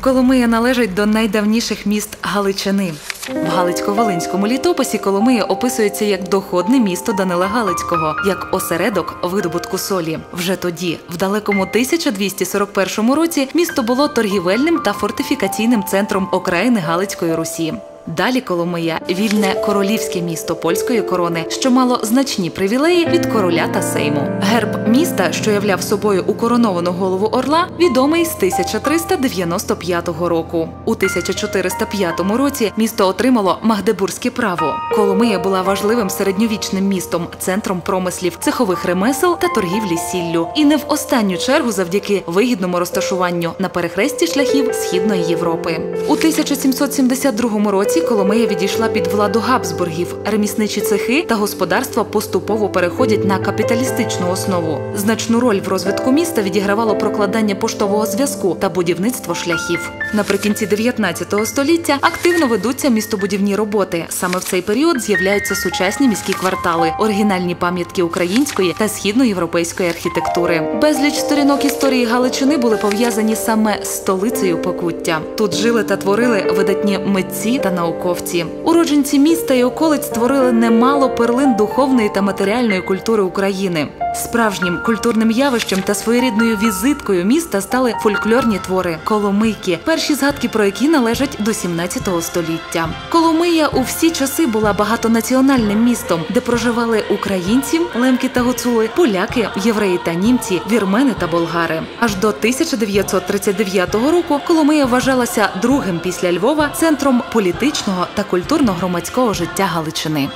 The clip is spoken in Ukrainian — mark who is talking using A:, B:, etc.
A: Коломия належить до найдавніших міст Галичини. В Галицько-Волинському літописі Коломия описується як доходне місто Данила Галицького, як осередок видобутку солі. Вже тоді, в далекому 1241 році, місто було торгівельним та фортифікаційним центром окраїни Галицької Русі. Далі Коломия вільне королівське місто польської корони, що мало значні привілеї від короля та сейму. Герб міста, що являв собою укороновану голову орла, відомий з 1395 року. У 1405 році місто отримало магдебурзьке право. Коломия була важливим середньовічним містом, центром промислів, цехових ремесел та торгівлі сіллю. І не в останню чергу завдяки вигідному розташуванню на перехресті шляхів Східної Європи. У 1772 році Коломия відійшла під владу Габсбургів. Ремісничі цехи та господарства поступово переходять на капіталістичну основу. Значну роль в розвитку міста відігравало прокладання поштового зв'язку та будівництво шляхів. Наприкінці 19 століття активно ведуться містобудівні роботи. Саме в цей період з'являються сучасні міські квартали, оригінальні пам'ятки української та східноєвропейської архітектури. Безліч сторінок історії Галичини були пов'язані саме з столицею Покуття. Тут жили та творили видатні митці та науковці. Уродженці міста і околиць створили немало перлин духовної та матеріальної культури України. Справжнім культурним явищем та своєрідною візиткою міста стали фольклорні твори Коломийки, перші згадки про які належать до 17 століття. Коломия у всі часи була багатонаціональним містом, де проживали українці, лемки та гуцули, поляки, євреї та німці, вірмени та болгари. Аж до 1939 року Коломия вважалася другим після Львова центром політичного та культурно-громадського життя Галичини.